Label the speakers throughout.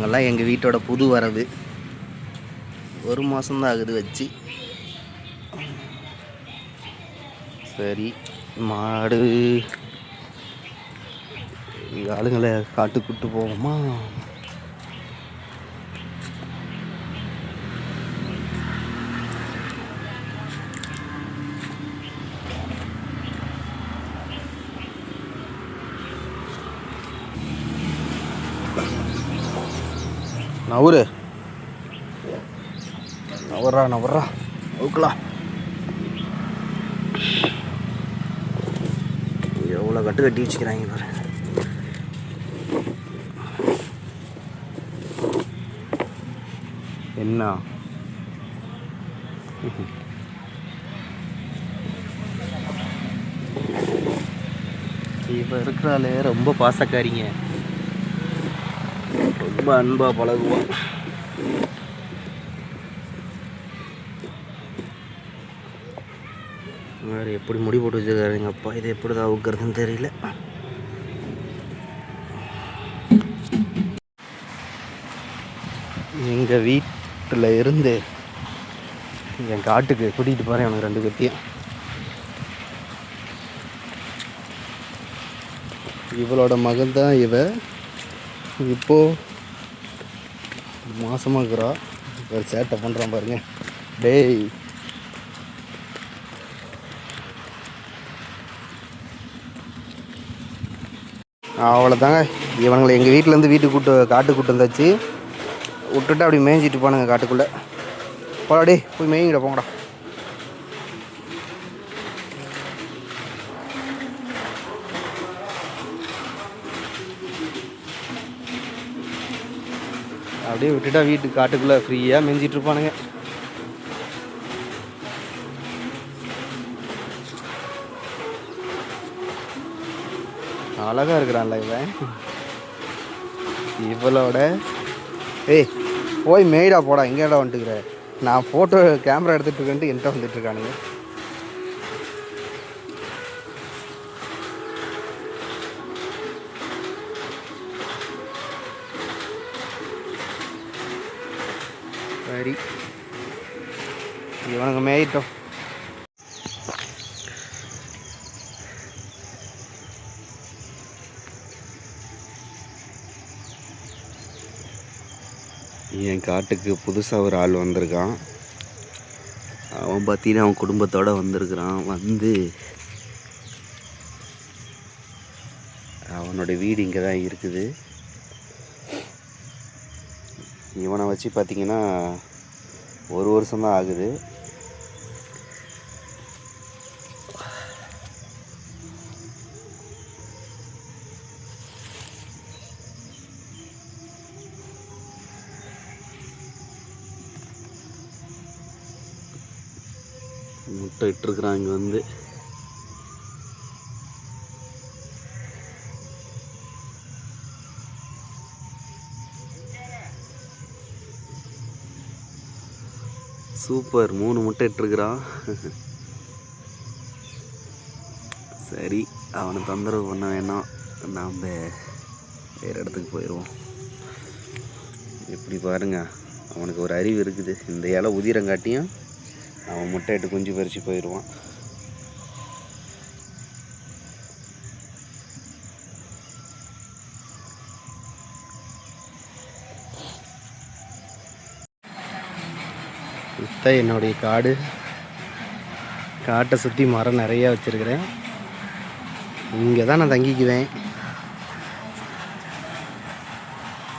Speaker 1: நாங்கள்லாம் எங்கள் வீட்டோட புது வரவு. ஒரு மாதம்தான் ஆகுது வச்சு. சரி மாடு. ஆளுங்களை காட்டுக்கு கூட்டு போவோமா? நவுரு நவர்றா நவர்றா நவுக்கலாம் எவ்வளோ கட்டு கட்டி வச்சுக்கிறாங்க பாரு என்ன? இப்போ இருக்கிறாலே ரொம்ப பாசக்காரிங்க. ரொம்ப அன்பாக பழகுவோம். வேறு எப்படி முடி போட்டு வச்சுருக்காரு எங்கள் அப்பா? இதை எப்படி தான் அவுக்கிறதுன்னு தெரியல. எங்கள் வீட்டில் இருந்து என் காட்டுக்கு கூட்டிகிட்டு போகிறேன் எனக்கு ரெண்டு கத்தியும் இவளோட மகன் தான் இவ. இப்போ மாசமாக இருக்கிறா ஒரு சேட்டை பண்ணுறான் பாருங்க. டேய். அவ்வளோதாங்க இவங்களை எங்கள் வீட்டிலேருந்து வீட்டுக்கு கூட்டு காட்டு கூட்டு வந்தாச்சு. விட்டுட்டு அப்படி மேய்ஞ்சிட்டு போனாங்க காட்டுக்குள்ளே. போடா போய் மேய்ங்கிட போங்கடா. அப்படியே விட்டுட்டா வீட்டுக்கு காட்டுக்குள்ளே ஃப்ரீயாக மேய்ஞ்சிட்டு இருப்பானுங்க. அழகா இருக்கிறான்ல இவன். இவளோட ஏய் போய் மேய்டா போடா எங்கேடா வந்துட்டுக்கிற. நான் ஃபோட்டோ கேமரா எடுத்துகிட்டு இருக்கேன்ட்டு என்கிட்ட வந்துட்டுருக்கானுங்க இருக்கானுங்க சரி இவனுங்க மேயிட்டோம் என் காட்டுக்கு புதுசாக ஒரு ஆள் வந்திருக்கான். அவன் பார்த்தீங்கன்னா அவன் குடும்பத்தோடு வந்திருக்கிறான். வந்து அவனோட வீடு இங்கே தான் இருக்குது. இவனை வச்சு பார்த்தீங்கன்னா ஒரு வருஷம்தான் ஆகுது. முட்டை இட்டுருக்குறான் இங்கே வந்து. சூப்பர் மூணு முட்டை இட்டுருக்குறான். சரி அவனை தொந்தரவு பண்ண வேணாம். நாம் வேறு இடத்துக்கு போயிடுவோம். எப்படி பாருங்க அவனுக்கு ஒரு அறிவு இருக்குது. இந்த இலை உதிரங்காட்டியும் அவன் முட்டையிட்டு குஞ்சு பறித்து போயிடுவான். இதுதான் என்னுடைய காடு. காட்டை சுற்றி மரம் நிறையா வச்சுருக்கிறேன். இங்கே தான் நான் தங்கிக்குவேன்.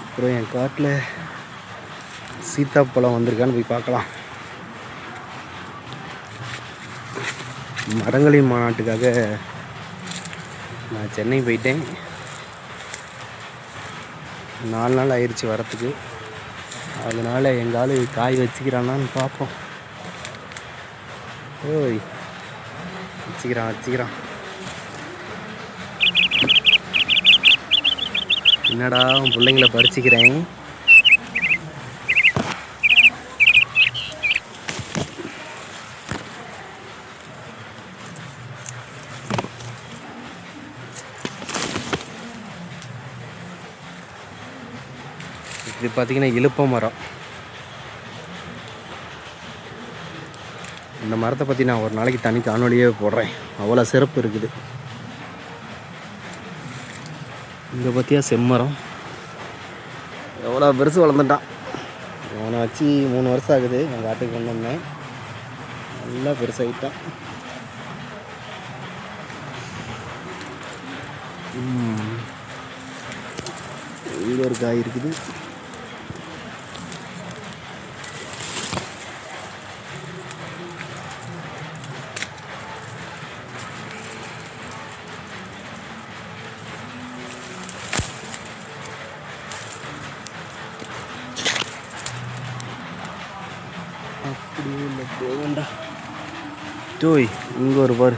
Speaker 1: அப்புறம் என் காட்டில் சீத்தாப்பழம் வந்திருக்கான்னு போய் பார்க்கலாம். மரங்களின் மாநாட்டுக்காக நான் சென்னை போயிட்டேன். நாலு நாள் ஆயிடுச்சு வரத்துக்கு. அதனால் எங்கள் காய் வச்சுக்கிறானான்னு பார்ப்போம். ஓய் வச்சுக்கிறான் வச்சுக்கிறான். என்னடா பிள்ளைங்கள பறிச்சுக்கிறேன். இது பார்த்தீங்கன்னா இழுப்ப மரம். இந்த மரத்தை பற்றி நான் ஒரு நாளைக்கு தனி காணொலியே போடுறேன். அவ்வளோ சிறப்பு இருக்குது. இங்கே பார்த்தியா செம்மரம். எவ்வளோ பெருசு வளர்ந்துட்டான். அவனை வச்சு மூணு வருஷம் ஆகுது எங்கள் காட்டுக்கு கொண்டு வந்தேன். நல்லா பெருசாகிட்டான் இங்கே ஒரு காய் இருக்குது. டோய் இங்கே ஒரு பாரு.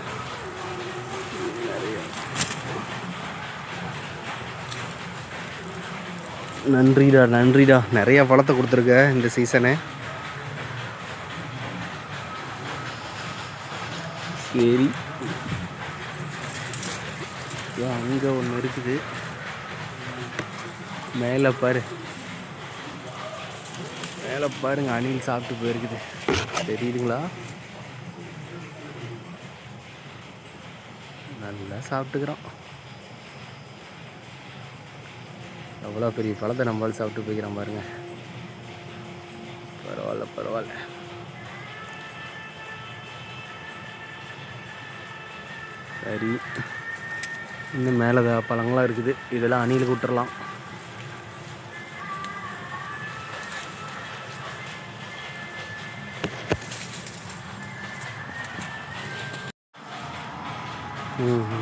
Speaker 1: நன்றிடா நன்றிடா. நிறைய பழத்தை கொடுத்துருக்க இந்த சீசனு சரி. அங்கே ஒன்று இருக்குது. மேலே பாரு. மேலே பாருங்க அணில் சாப்பிட்டு போயிருக்குது. தெரியுதுங்களா? நல்லா சாப்பிட்டுக்கிறோம். எவ்வளோ பெரிய பழத்தை நம்மளால் சாப்பிட்டு போய்க்கிறோம் பாருங்க. பரவாயில்ல பரவாயில்ல. சரி. இன்னும் மேலே வே- பழங்கள்லாம் இருக்குது. இதெல்லாம் அணிலுக்கு விட்டுறலாம்.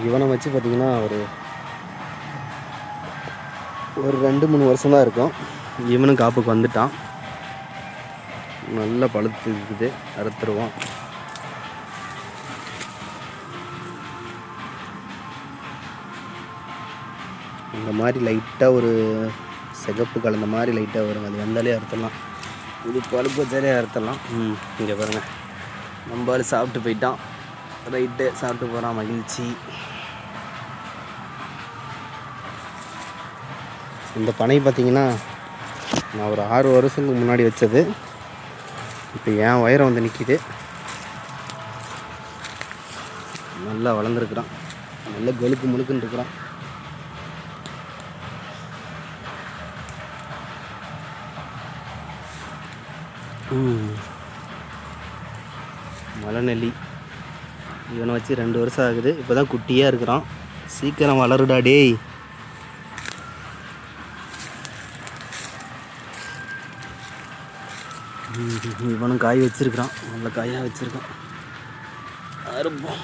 Speaker 1: இவனை வச்சு பார்த்தீங்கன்னா ஒரு ஒரு ரெண்டு மூணு வருஷம் தான் இருக்கும். இவனும் காப்புக்கு வந்துட்டான். நல்லா பழுத்து இருக்குது அறுத்துருவான். இந்த மாதிரி லைட்டாக ஒரு சிகப்பு கலந்த மாதிரி லைட்டாக வரும். அது வந்தாலே அறுத்துடலாம். இது பழுப்பு வச்சாலே அறுத்துடலாம். ம் இங்கே பாருங்கள் நம்மளால் சாப்பிட்டு போயிட்டான். ரைட்டு சாப்பிட்டு போகிறான் மகிழ்ச்சி. இந்த பனை பார்த்தீங்கன்னா நான் ஒரு ஆறு வருஷத்துக்கு முன்னாடி வச்சது. இப்போ என் உயரம் வந்து நிற்கிது நல்லா வளர்ந்துருக்குறான். நல்ல கொழுக்கு முழுக்குன்னு இருக்கிறான். மலைநெல்லி. இவனை வச்சு ரெண்டு வருஷம் ஆகுது. இப்போ தான் குட்டியாக இருக்கிறான். சீக்கிரம் வளருடா டேய். இவனும் காய் வச்சிருக்கிறான். நல்ல காயாக வச்சுருக்கான். அருப்போம்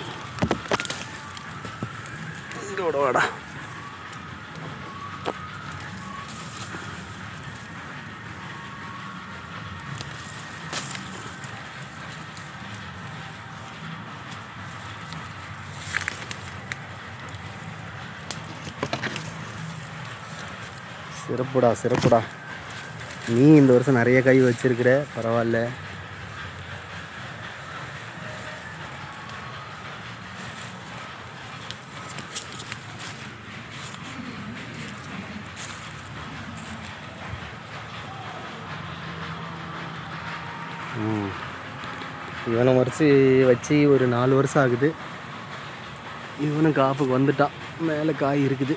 Speaker 1: இங்கோட வாடா. சிறப்புடா சிறப்புடா. நீ இந்த வருஷம் நிறைய காய் வச்சிருக்கிற பரவாயில்ல. இவனை வரிசை வச்சு ஒரு நாலு வருஷம் ஆகுது. இவனும் காப்புக்கு வந்துட்டான். மேலே காய் இருக்குது.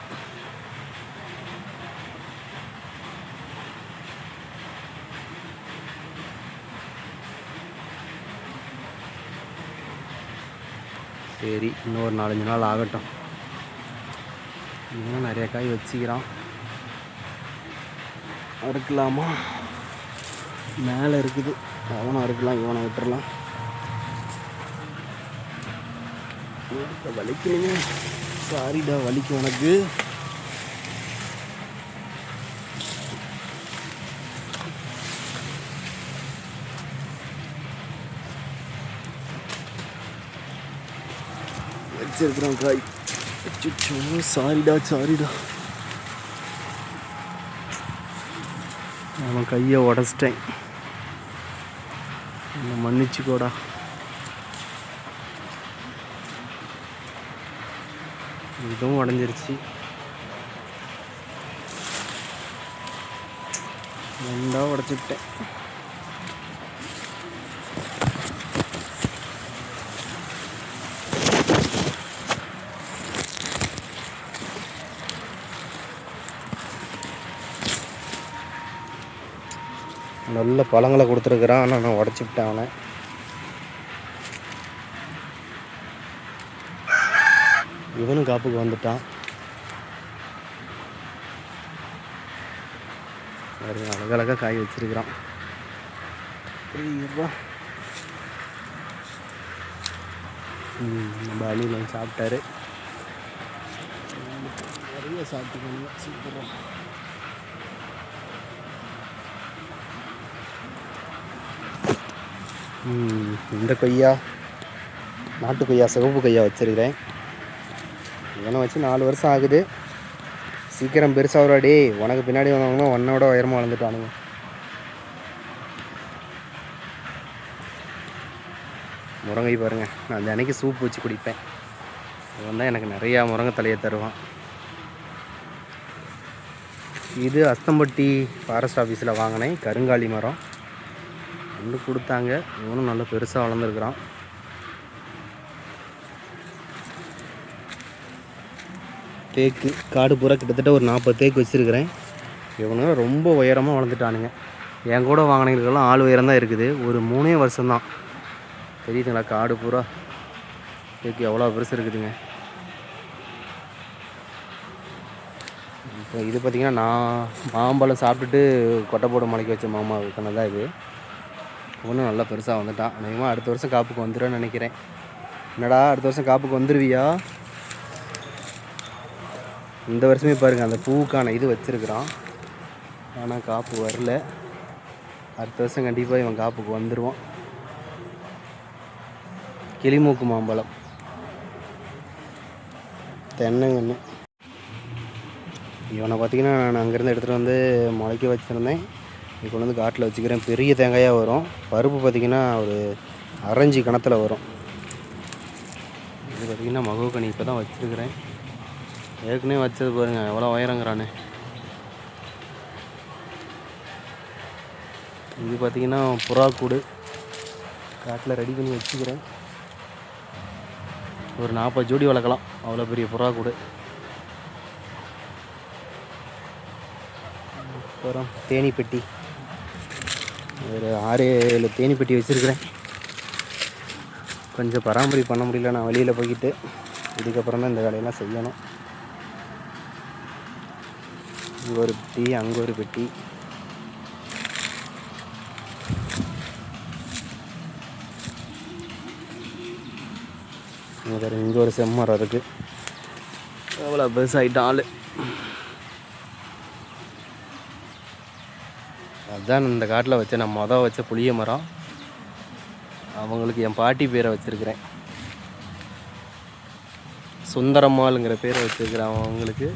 Speaker 1: சரி இன்னும் ஒரு நாலஞ்சு நாள் ஆகட்டும். இன்னும் நிறைய காய் வச்சுக்கிறான். அறுக்கலாமா? மேலே இருக்குது. அவனை அறுக்கலாம் இவனை விட்டுறலாம். இப்ப சாரிடா வலிக்கும் உனக்கு. வச்சிருக்கிறோம் காய் அச்சோ சாரிடா சாரிடா அவன் கையை உடச்சிட்டேன். என்னை மன்னிச்சுக்கோடா. இதுவும் உடஞ்சிருச்சு. ரெண்டாக உடச்சிக்கிட்டேன் நல்ல பழங்களை கொடுத்துருக்குறான். ஆனால் நான் உடச்சி அவனை. இவனும் காப்புக்கு வந்துட்டான். பாருங்க, அழகழகா காய் வச்சிருக்கிறான். நம்ம அணில் சாப்பிட்டாரு. நிறைய சாப்பிட்டுக்கோங்க. சூப்பராக இந்த கொய்யா. நாட்டு கொய்யா சிவப்பு கொய்யா வச்சுருக்கிறேன். இதெல்லாம் வச்சு நாலு வருஷம் ஆகுது. சீக்கிரம் பெருசாக வரும் டே உனக்கு பின்னாடி வந்தவங்க உன்னோட உயரமாக வளர்ந்துட்டானுங்க. முருங்கை பாருங்க நான் தினைக்கு சூப் வச்சு குடிப்பேன். இவன் தான் எனக்கு நிறையா முருங்கை தலையை தருவான். இது அஸ்தம்பட்டி ஃபாரஸ்ட் ஆஃபீஸில் வாங்கினேன் கருங்காலி மரம். ஒன்று கொடுத்தாங்க. இவனும் நல்லா பெருசாக வளர்ந்துருக்குறான். தேக்கு காடு பூரா கிட்டத்தட்ட ஒரு நாற்பது தேக்கு வச்சுருக்கிறேன். இவனுங்க ரொம்ப உயரமாக வளர்ந்துட்டானுங்க. என் கூட வாங்கினவங்களுக்கெல்லாம் ஆள் உயரம் தான் இருக்குது. ஒரு மூணே வருஷம்தான். தெரியுதுங்களா காடு பூரா? தேக்கு எவ்வளோ பெருசு இருக்குதுங்க. இப்போ இது பார்த்திங்கன்னா நான் மாம்பழம் சாப்பிட்டுட்டு கொட்டை போட மலைக்கு வச்ச மாமா கண்ணு தான் இது. ஒன்றும் நல்லா பெருசாக வந்துட்டான். அநேகமாக அடுத்த வருஷம் காப்புக்கு வந்துடும்னு நினைக்கிறேன். என்னடா அடுத்த வருஷம் காப்புக்கு வந்துடுவியா இந்த வருஷமே பாருங்கள் அந்த பூவுக்கான இது வச்சுருக்குறான். ஆனால் காப்பு வரல. அடுத்த வருஷம் கண்டிப்பாக இவன் காப்புக்கு வந்துடுவான் கிளிமூக்கு மாம்பழம். தென்னங்கன்று. இவனை பார்த்தீங்கன்னா நான் அங்கேருந்து எடுத்துகிட்டு வந்து முளைக்க வச்சுருந்தேன். இது கொண்டு வந்து காட்டில் வச்சுக்கிறேன். பெரிய தேங்காயாக வரும். பருப்பு பார்த்திங்கன்னா ஒரு அரைஞ்சி கணத்தில் வரும். இது பார்த்திங்கன்னா மகோகனி இப்போ தான் வச்சுருக்கிறேன். ஏற்கனவே வச்சது பாருங்கள் எவ்வளோ உயரங்கிறானே. இது பார்த்திங்கன்னா புறா கூடு காட்டில் ரெடி பண்ணி வச்சுக்கிறேன். ஒரு நாற்பது ஜோடி வளர்க்கலாம். அவ்வளோ பெரிய புறா கூடு அப்புறம் தேனி பெட்டி ஒரு ஆறு ஏழு தேனி பெட்டி வச்சுருக்கிறேன். கொஞ்சம் பராமரிப்பு பண்ண முடியல நான் வெளியில் போய்கிட்டு இதுக்கப்புறம் தான் இந்த வேலையெல்லாம் செய்யணும். இங்கே ஒரு பெட்டி அங்கே ஒரு பெட்டி. இங்கே இங்கே ஒரு செம்மரம் இருக்குது எவ்வளோ பெருசாகிட்டான் ஆள் அதுதான் இந்த காட்டில் வச்ச நான் மொதல் வச்ச புளிய மரம். அவங்களுக்கு என் பாட்டி பேரை வச்சுருக்கிறேன். சுந்தரம்மாளுங்கிற பேரை வச்சுருக்கிறேன் அவங்களுக்கு.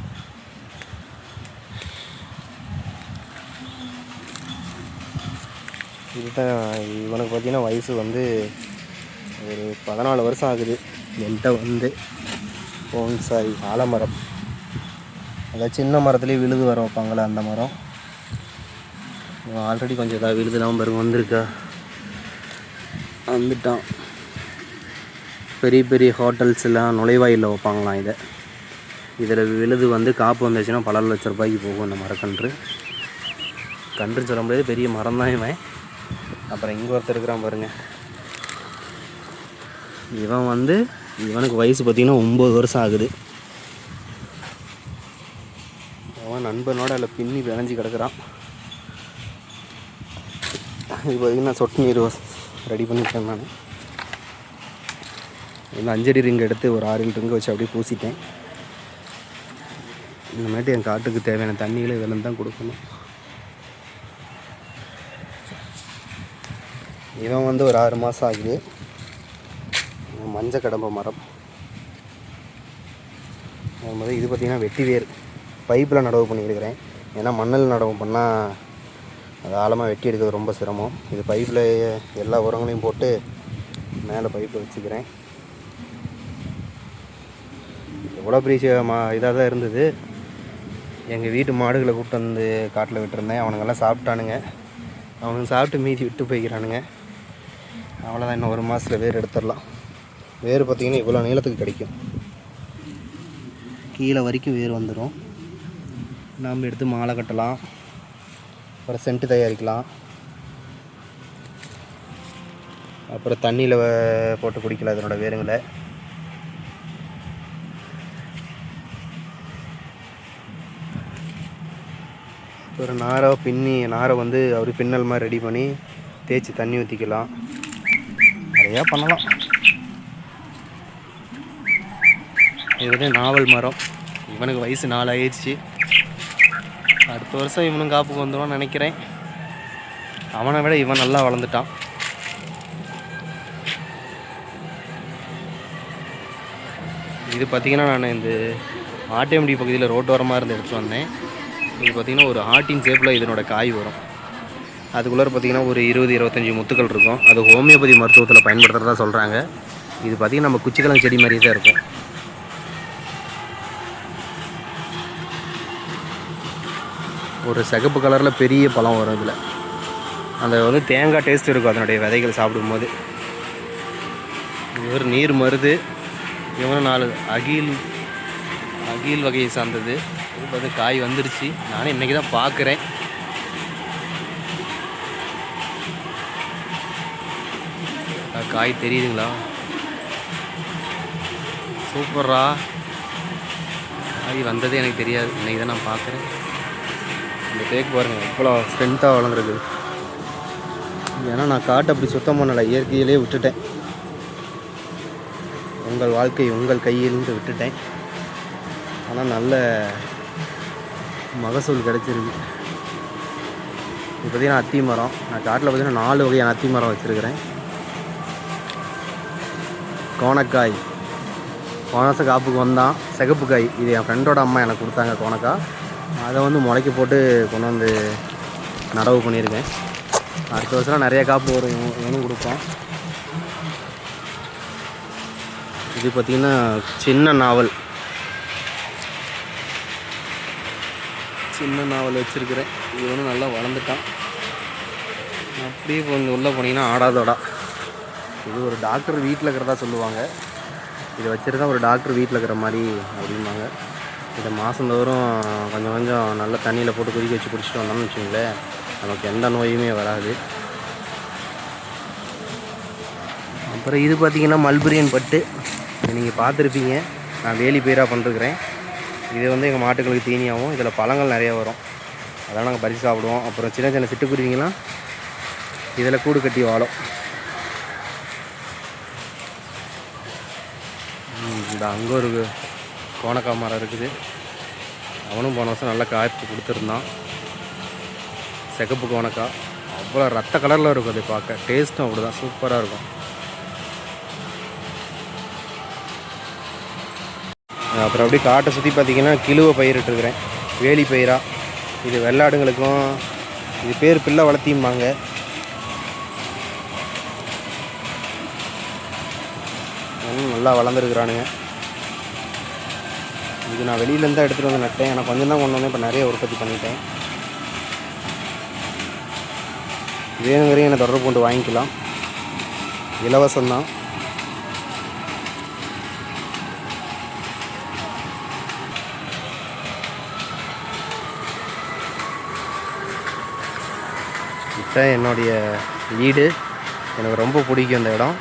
Speaker 1: இதுதான் இவனுக்கு பார்த்தீங்கன்னா வயசு வந்து ஒரு பதினாலு வருஷம் ஆகுது. என்கிட்ட வந்து போன்சாய் ஆலமரம். அதாவது சின்ன மரத்துலேயே விழுது வர வைப்பாங்களே அந்த மரம். ஆல்ரெடி கொஞ்சம் இதாக விழுதுலாம் பாருங்க வந்திருக்கா? வந்துட்டான். பெரிய பெரிய ஹோட்டல்ஸ் எல்லாம் நுழைவாயிலில் வைப்பாங்களாம் இதை? இதில் விழுது வந்து காப்பு வந்துச்சுன்னா பல லட்ச ரூபாய்க்கு போகும் இந்த மரக்கன்று. கன்று சொல்ல முடியாது பெரிய மரம் தான் இவன். அப்புறம் இங்கே ஒருத்தர் இருக்கிறான் பாருங்க. இவன் வந்து இவனுக்கு வயசு பார்த்திங்கன்னா ஒம்பது வருஷம் ஆகுது. அவன் நண்பனோட அதில் பின்னி விளைஞ்சி கிடக்குறான். இது பார்த்திங்கன்னா சொட்டு நீர் ரெடி பண்ணிட்டேன் நான். இந்த அஞ்சடி ரிங் எடுத்து ஒரு ஆறு ஏழு ரிங்கை வச்சு அப்படியே பூசிட்டேன். இந்தமாட்டி என் காட்டுக்கு தேவையான தண்ணிகளை இதெல்லாம் தான் கொடுக்கணும். இவன் வந்து ஒரு ஆறு மாதம் ஆகுது. மஞ்சள் கடம்ப மரம். அது மாதிரி இது பார்த்திங்கன்னா வெட்டி வேர். பைப்பில் நடவு பண்ணியிருக்கிறேன் ஏன்னா மண்ணில் நடவு பண்ணால் அது ஆழமாக வெட்டி எடுக்கிறது ரொம்ப சிரமம். இது பைப்பில் எல்லா உரங்களையும் போட்டு மேலே பைப்பை வச்சுக்கிறேன். எவ்வளோ பெரிய மா இதாக தான் இருந்தது. எங்கள் வீட்டு மாடுகளை கூப்பிட்டு வந்து காட்டில் விட்டுருந்தேன். அவனுங்கெல்லாம் சாப்பிட்டானுங்க. அவனுங்க சாப்பிட்டு மீதி விட்டு போய்க்கிறானுங்க. அவ்வளோதான் இன்னும் ஒரு மாதத்தில் வேர் எடுத்துடலாம். வேர் பார்த்திங்கன்னா இவ்வளோ நீளத்துக்கு கிடைக்கும். கீழே வரைக்கும் வேர் வந்துடும் நாம் எடுத்து மாலை கட்டலாம். அப்புறம் சென்ட்டு தயாரிக்கலாம். அப்புறம் தண்ணியில் போட்டு குடிக்கலாம் அதனோட வேருங்களை. ஒரு நாரை பின்னி நாரை வந்து அவர் பின்னல் மாதிரி ரெடி பண்ணி தேய்ச்சி தண்ணி ஊற்றிக்கலாம் நிறையா பண்ணலாம். இது வந்து நாவல் மரம். இவனுக்கு வயசு நாலு ஆயிடுச்சு அடுத்த வருஷம் இவனும் காப்புக்கு வந்துடுவான்னு நினைக்கிறேன். அவனை விட இவன் நல்லா வளர்ந்துட்டான். இது பார்த்திங்கன்னா நான் இந்த ஆட்டேமுடி பகுதியில் ரோட்டோரமாக இருந்து எடுத்துட்டு வந்தேன். இது பார்த்திங்கன்னா ஒரு ஆட்டின் ஷேப்பில் இதனோட காய் வரும். அதுக்குள்ளே பார்த்திங்கன்னா ஒரு இருபது இருபத்தஞ்சி முத்துக்கள் இருக்கும். அது ஹோமியோபதி மருத்துவத்தில் பயன்படுத்துகிறதா சொல்கிறாங்க இது பார்த்திங்கன்னா நம்ம குச்சிக்கிழங்கு செடி மாதிரியே தான் இருக்கும். ஒரு சிகப்பு கலரில் பெரிய பழம் வரும் இதில். அந்த வந்து தேங்காய் டேஸ்ட் இருக்கும் அதனுடைய விதைகள் சாப்பிடும்போது. இவர் நீர் மருது. இவனும் நாலு அகில் அகில் வகையை சார்ந்தது. இது பார்த்து காய் வந்துருச்சு. நானே இன்றைக்கி தான் பார்க்குறேன். காய் தெரியுதுங்களா? சூப்பரா காய் வந்ததே எனக்கு தெரியாது. இன்றைக்கி தான் நான் பார்க்குறேன். இந்த தேக்கு பாருங்கள் எவ்வளோ ஸ்ட்ரென்த்தாக வளர்ந்துருக்கு. ஏன்னா நான் காட்டை அப்படி சுத்தம் பண்ணலை இயற்கையிலே விட்டுட்டேன். உங்கள் வாழ்க்கை உங்கள் கையிலிருந்து விட்டுட்டேன். ஆனால் நல்ல மகசூல் கிடச்சிருக்கு. இப்போ பார்த்தீங்கன்னா அத்தி மரம் நான் காட்டில் பார்த்தீங்கன்னா நாலு வகையான அத்தி மரம் வச்சுருக்கிறேன். கோணக்காய். கோணச காப்புக்கு வந்தான். சிகப்பு காய் இது என் ஃப்ரெண்டோட அம்மா எனக்கு கொடுத்தாங்க கோணக்காய். அதை வந்து முளைக்க போட்டு கொண்டு வந்து நடவு பண்ணியிருக்கேன். அடுத்த வருஷம் நிறைய காப்பு வரும். இவனும் கொடுப்போம். இது பார்த்திங்கன்னா சின்ன நாவல். சின்ன நாவல் வச்சுருக்கிறேன். இவனும் நல்லா வளர்ந்துட்டான். அப்படியே கொஞ்சம் உள்ளே போனீங்கன்னா ஆடாதோடா. இது ஒரு டாக்டர் வீட்டில் இருக்கிறதா சொல்லுவாங்க. இதை வச்சுருந்தா ஒரு டாக்டர் வீட்டில் இருக்கிற மாதிரி அப்படிம்பாங்க. இதை மாதந்தோறும் கொஞ்சம் கொஞ்சம் நல்ல தண்ணியில் போட்டு கொதிக்க வச்சு குடிச்சிட்டு வந்தோம்னு வச்சுங்களேன் நமக்கு எந்த நோயுமே வராது. அப்புறம் இது பார்த்திங்கன்னா மல்பரியன் பட்டு. நீங்கள் பார்த்துருப்பீங்க. நான் வேலி பயிராக பண்ணிருக்கிறேன். இது வந்து எங்கள் மாட்டுகளுக்கு தீனியாகவும் இதில் பழங்கள் நிறையா வரும். அதெல்லாம் நாங்கள் பறித்து சாப்பிடுவோம். அப்புறம் சின்ன சின்ன சிட்டுக்குருவிங்களாம் இதில் கூடு கட்டி வாழும். இந்த அங்கே ஒரு கோணக்காய் மரம் இருக்குது. அவனும் போன வருஷம் நல்ல காய்ப்பு கொடுத்துருந்தான். சிகப்பு கோணக்காய் அவ்வளோ ரத்த கலரில் இருக்கும் அதை பார்க்க. டேஸ்ட்டும் அப்படி தான் சூப்பராக இருக்கும். அப்புறம் அப்படியே காட்டை சுற்றி பார்த்தீங்கன்னா கிழுவை பயிரிட்டுருக்குறேன் வேலி பயிராக இது வெள்ளாடுங்களுக்கும் இது பேர் பிள்ளை வளர்த்தியும்பாங்க. நல்லா வளர்ந்துருக்குறானுங்க. இது நான் வெளியிலேருந்து தான் எடுத்துகிட்டு வந்து நட்டேன். எனக்கு கொஞ்சம் தான் கொண்டு வந்தேன். இப்போ நிறைய உற்பத்தி பண்ணிட்டேன். வேணுங்கிறதையும் என்னை தொடர்பு கொண்டு வாங்கிக்கலாம். இலவசம்தான். இப்போ என்னுடைய வீடு. எனக்கு ரொம்ப பிடிக்கும் இந்த இடம்.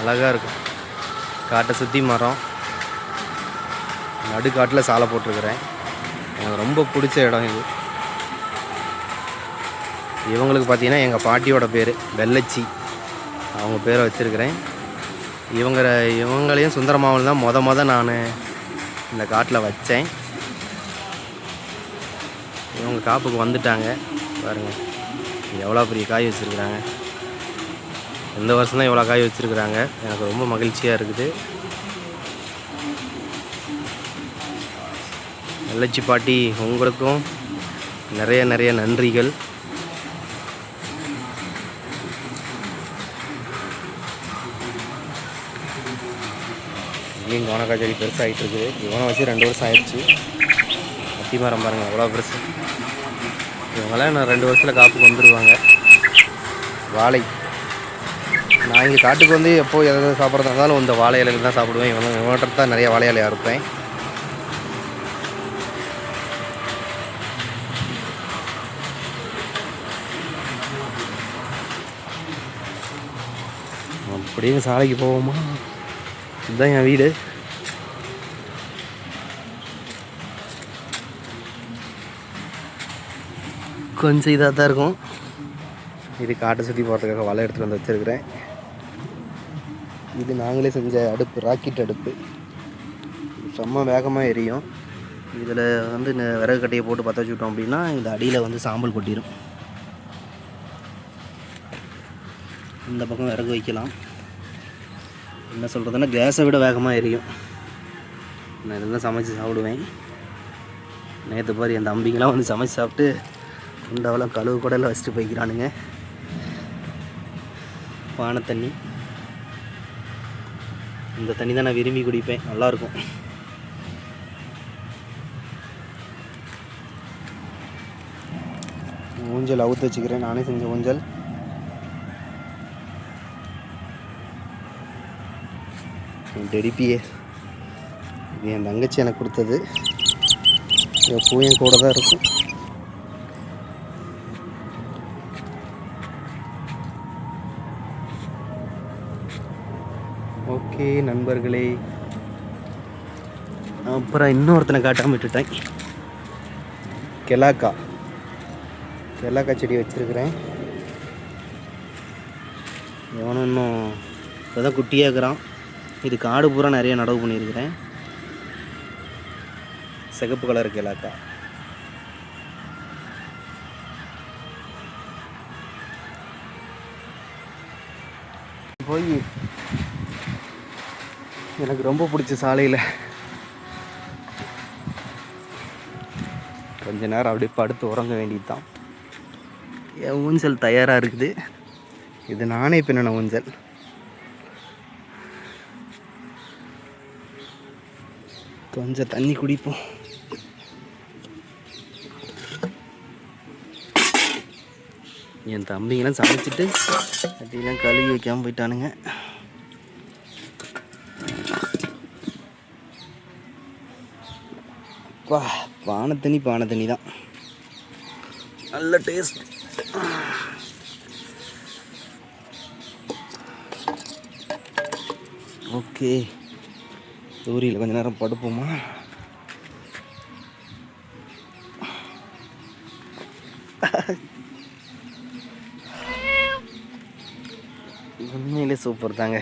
Speaker 1: அழகாக இருக்கும் காட்டை சுற்றி மரம். நடுக்காட்டில் சாலை போட்டிருக்கிறேன். எனக்கு ரொம்ப பிடிச்ச இடம் இது. இவங்களுக்கு பார்த்தீங்கன்னா எங்கள் பாட்டியோட பேர் வெள்ளச்சி. அவங்க பேரை வச்சுருக்கிறேன். இவங்க இவங்களையும் சுந்தரமாவன் தான் மொத மொதல் நான் இந்த காட்டில் வச்சேன். இவங்க காப்புக்கு வந்துட்டாங்க. பாருங்கள் எவ்வளோ பெரிய காய் வச்சுருக்குறாங்க. இந்த வருஷம் தான் இவ்வளோ காய் வச்சுருக்குறாங்க. எனக்கு ரொம்ப மகிழ்ச்சியாக இருக்குது. வெள்ளச்சி பாட்டி உங்களுக்கும் நிறைய நிறைய நன்றிகள்.
Speaker 2: இங்கேயும் கோனக்காய் செடி பெருசாகிட்டு இருக்குது. இவனை வச்சு ரெண்டு வருஷம் ஆயிடுச்சு. அத்தி மரம் பாருங்கள் அவ்வளோ பெருசு. இவங்களாம் இன்னும் ரெண்டு வருஷத்தில் காப்புக்கு வந்துடுவாங்க வாழை. நான் இங்கே காட்டுக்கு வந்து எப்போ எதாவது சாப்பிட்றதா இருந்தாலும் இந்த வாழை இலையில தான் சாப்பிடுவேன். இவன் இவன்கிட்ட தான் நிறைய வாழை இலையாக இருப்பேன். அப்படியே சாலைக்கு போவோமா? இதுதான் என் வீடு. கொஞ்சம் இதாக தான் இருக்கும். இது காட்டை சுற்றி போகிறதுக்காக வலை எடுத்துகிட்டு வந்து வச்சுருக்கிறேன். இது நாங்களே செஞ்ச அடுப்பு ராக்கெட் அடுப்பு. செம்ம வேகமாக எரியும். இதில் வந்து இந்த விறகு கட்டையை போட்டு பற்ற வச்சுட்டோம் அப்படின்னா இந்த அடியில் வந்து சாம்பல் கொட்டிடும் இந்த பக்கம் விறகு வைக்கலாம். என்ன சொல்கிறதுன்னா கேஸை விட வேகமாக எரியும். நான் இதெல்லாம் சமைச்சு சாப்பிடுவேன். நேற்று பாரு என் தம்பிங்கெலாம் வந்து சமைச்சு சாப்பிட்டு குண்டாவெல்லாம் கழுவு கூடலாம் வச்சுட்டு போய்க்கிறானுங்க. பானை தண்ணி. இந்த தண்ணி தான் நான் விரும்பி குடிப்பேன். நல்லாயிருக்கும். ஊஞ்சல் அவுத்து வச்சுக்கிறேன். நானே செஞ்ச ஊஞ்சல். என் டெடிப்பியே இது என் தங்கச்சி எனக்கு கொடுத்தது. எப்பவும் என் கூட தான் இருக்கும். ஓகே நண்பர்களே. அப்புறம் இன்னொருத்தனை காட்டாமல் விட்டுட்டேன். கெலாக்கா. கெலாக்கா செடி வச்சுருக்கிறேன். எவனும் இன்னும் இப்போ தான் குட்டியாக இருக்கிறான். இது காடு பூரா நிறைய நடவு பண்ணியிருக்கிறேன். சிகப்பு கலர் கெலாக்கா. போய் எனக்கு ரொம்ப பிடிச்ச சாலையில். கொஞ்ச நேரம் அப்படியே படுத்து உறங்க வேண்டியது தான் என் ஊஞ்சல் தயாராக இருக்குது. இது நானே பின்ன ஊஞ்சல். கொஞ்சம் தண்ணி குடிப்போம். என் தம்பிங்கெல்லாம் சமைச்சிட்டு அப்படிலாம் கழுவி வைக்காமல் போயிட்டானுங்க. பா பானை தண்ணி பானை தண்ணி தான். நல்ல டேஸ்ட் ஓகே. சூரியில் கொஞ்ச நேரம் படுப்போமா? உண்மையிலே சூப்பர் தாங்க.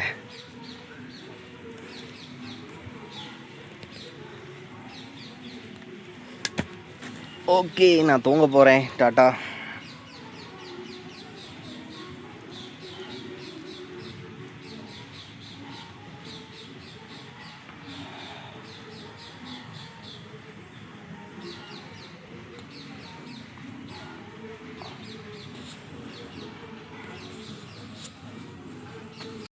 Speaker 2: ஓகே நான் தூங்க போகிறேன் டாட்டா.